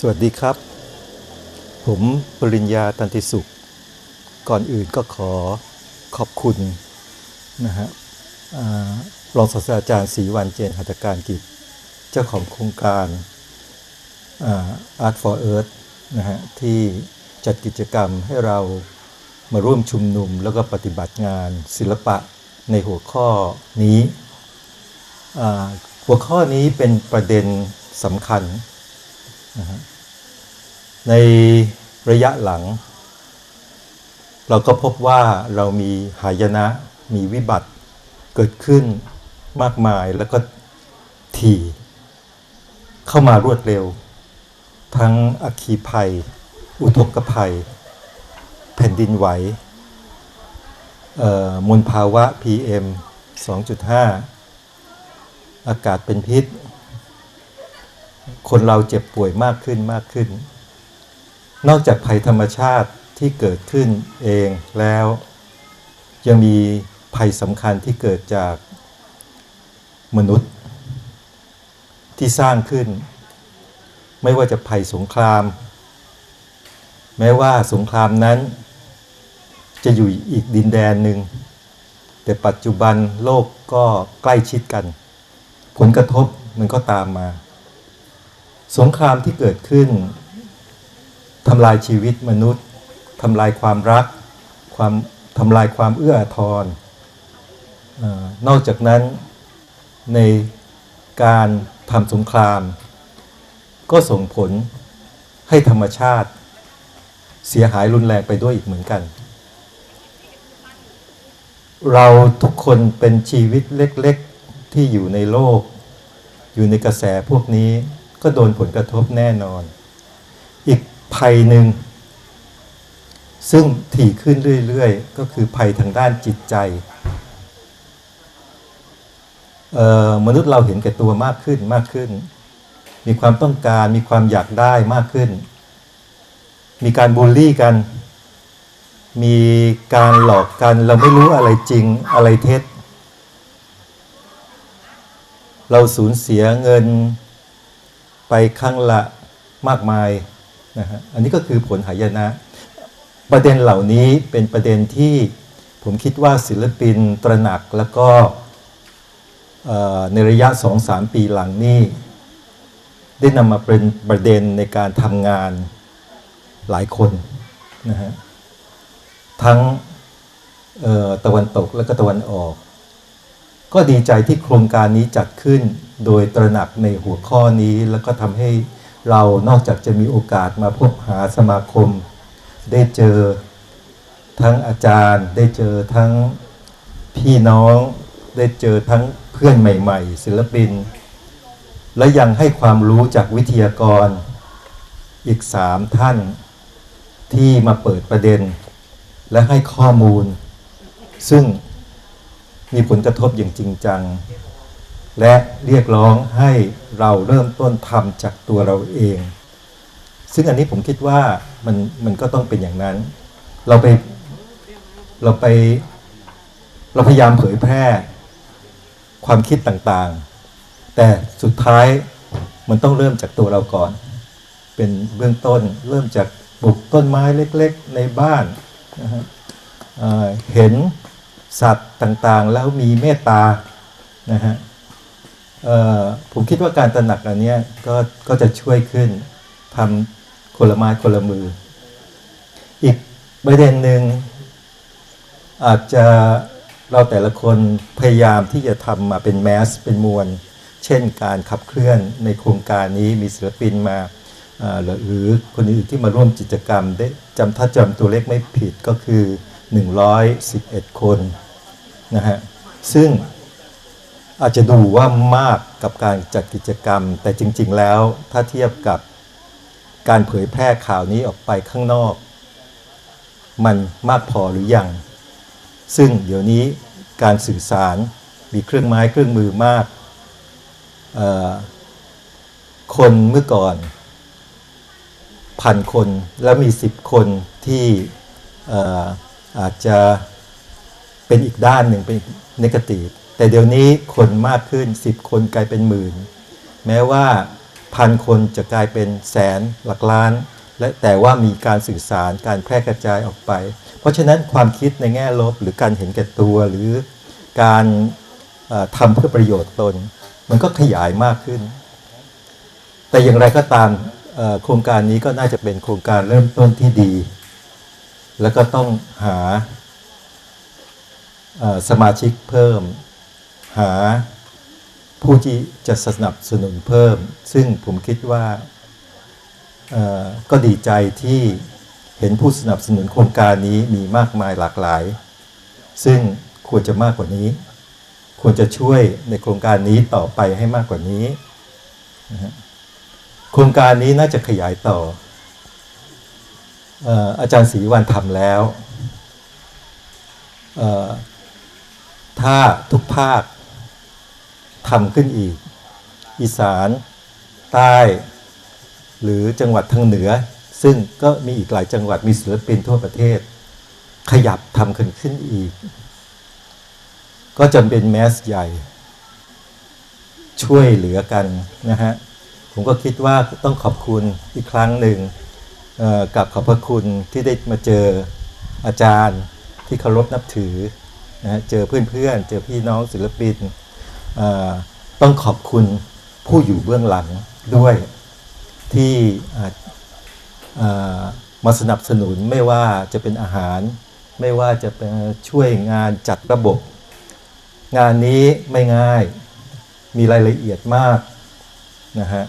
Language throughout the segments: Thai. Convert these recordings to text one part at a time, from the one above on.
สวัสดีครับ ผมปริญญาตันติสุข ก่อนอื่นก็ขอขอบคุณนะฮะรองศาสตราจารย์ศรีวันเจนหัตการกิจ เจ้าของโครงการอ่า Art for Earth นะฮะที่จัดกิจกรรมให้เรามาร่วมชุมนุมแล้วก็ปฏิบัติงานศิลปะในหัวข้อนี้ หัวข้อนี้เป็นประเด็นสำคัญ ในระยะหลัง เราก็พบว่าเรามีหายนะมีวิบัติเกิดขึ้นมากมายแล้วก็ถี่ เข้ามารวดเร็ว ทั้งอัคคีภัย อุทกภัย แผ่นดินไหวเอ่อมลภาวะ PM 2.5 อากาศเป็นพิษ คนเราเจ็บป่วยมากขึ้นมากขึ้น นอกจากภัยธรรมชาติที่เกิดขึ้นเองแล้ว ยังมีภัยสำคัญที่เกิดจากมนุษย์ ที่สร้างขึ้น ไม่ว่าจะภัยสงคราม แม้ว่าสงครามนั้น จะอยู่อีกดินแดนหนึ่งแต่ปัจจุบันโลกก็ใกล้ชิดกัน ผลกระทบมันก็ตามมา สงครามที่เกิดขึ้นทำลายชีวิตมนุษย์ทำลายความรักความทำลายความเอื้ออาทรนอกจากนั้นในการทำสงคราม ก็ส่งผลให้ธรรมชาติ เสียหายรุนแรงไปด้วยอีกเหมือนกัน เราทุกคนเป็นชีวิตเล็กๆที่อยู่ในโลก อยู่ในกระแสพวกนี้ ก็โดนผลกระทบแน่นอน อีกภัยหนึ่ง ซึ่งถี่ขึ้นเรื่อยๆ ก็คือภัยทางด้านจิตใจ มนุษย์เราเห็นแก่ตัวมากขึ้นมากขึ้น มีความต้องการมีความอยากได้มากขึ้น มีการบูลลี่กัน มีการหลอกกันเราไม่รู้อะไรจริงอะไรเท็จ เราสูญเสียเงิน ไปครั้งละมากมายนะฮะอันนี้ก็คือผลหายนะ ประเด็นเหล่านี้เป็นประเด็นที่ผมคิดว่าศิลปินตระหนักแล้วก็ในระยะ 2-3 ปีหลังนี้ ได้นำมาเป็นประเด็นในการทำงานหลายคนนะฮะทั้งตะวันตกและก็ตะวันออก ก็ดีใจที่โครงการนี้จัดขึ้น โดยตระหนักในหัวข้อนี้แล้วก็ทำให้เรานอกจากจะมีโอกาสมาพบหาสมาคม ได้เจอทั้งอาจารย์ ได้เจอทั้งพี่น้อง ได้เจอทั้งเพื่อนใหม่ ๆ ศิลปิน และยังให้ความรู้จากวิทยากร อีกสามท่านที่มาเปิดประเด็น และให้ข้อมูล ซึ่ง มีผลกระทบอย่างจริงจัง และเรียกร้องให้เราเริ่มต้นทำจากตัวเราเอง ซึ่งอันนี้ผมคิดว่ามันมันก็ต้องเป็นอย่างนั้น เราไปเราไปเราพยายามเผยแพร่ความคิดต่างๆ แต่สุดท้ายมันต้องเริ่มจากตัวเราก่อน เป็นเบื้องต้นเริ่มจากปลูกต้นไม้เล็ก ๆ ในบ้านนะฮะเอ่อเห็น สัตว์ต่างๆ แล้วมีเมตตานะฮะผมคิดว่าการตระหนักอันนี้ก็ก็จะช่วยขึ้นทำคนละไม้คนละมือ อีกประเด็นหนึ่งอาจจะเราแต่ละคนพยายามที่จะทำมาเป็นแมสเป็นมวล เช่นการขับเคลื่อนในโครงการนี้มีศิลปินมาหรือหรือคนอื่นที่มาร่วมกิจกรรมได้จำถ้าจำตัวเลขไม่ผิดก็คือ 111 คน นะฮะซึ่งอาจจะดูว่ามากกับการจัดกิจกรรม แต่จริง ๆ แล้วถ้าเทียบกับการเผยแพร่ข่าวนี้ออกไปข้างนอก มันมากพอหรือยัง ซึ่งเดี๋ยวนี้การสื่อสารมีเครื่องไม้เครื่องมือมาก คนเมื่อก่อนพันคนแล้วมีสิบคนที่อออาจจะ เป็นอีกด้านหนึ่งเป็นนกาทีฟแต่เดี๋ยวนี้คนมากขึ้น 10 คนกลายเป็นหมื่น แม้ว่าพันคนจะกลายเป็นแสนหลักล้าน และแต่ว่ามีการสื่อสารการแพร่กระจายออกไป เพราะฉะนั้นความคิดในแง่ลบหรือการเห็นแก่ตัวหรือการเอ่อทำเพื่อประโยชน์ตน มันก็ขยายมากขึ้น แต่อย่างไรก็ตามโครงการนี้ก็น่าจะเป็นโครงการเริ่มต้นที่ดี แล้วก็ต้องหา สมาชิกเพิ่ม หาผู้ที่จะสนับสนุนเพิ่ม ซึ่งผมคิดว่าก็ดีใจที่เห็นผู้สนับสนุนโครงการนี้มีมากมายหลากหลาย ซึ่งควรจะมากกว่านี้ ควรจะช่วยในโครงการนี้ต่อไปให้มากกว่านี้ โครงการนี้น่าจะขยายต่อออาจารย์ศรีวันทำแล้ว เอ่อถ้าทุกภาคทำขึ้นอีก อีสาน ใต้ หรือจังหวัดทางเหนือ ซึ่งก็มีอีกหลายจังหวัดมีศิลปินทั่วประเทศ ขยับทำขึ้นขึ้นอีก ก็จะเป็นแมสใหญ่ ช่วยเหลือกันนะฮะ ผมก็คิดว่าต้องขอบคุณอีกครั้งหนึ่งกับขอบพระคุณที่ได้มาเจออาจารย์ที่เคารพนับถือ นะเจอเพื่อนๆ เจอพี่น้องศิลปิน ต้องขอบคุณผู้อยู่เบื้องหลังด้วยที่มาสนับสนุนไม่ว่าจะเป็นอาหาร ไม่ว่าจะเป็นช่วยงานจัดระบบ งานนี้ไม่ง่ายมีรายละเอียดมากนะฮะ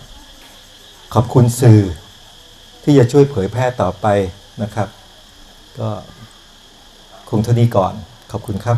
ขอบคุณสื่อที่จะช่วยเผยแพร่ต่อไปนะครับ ก็คงเท่านี้ก่อน ขอบคุณครับ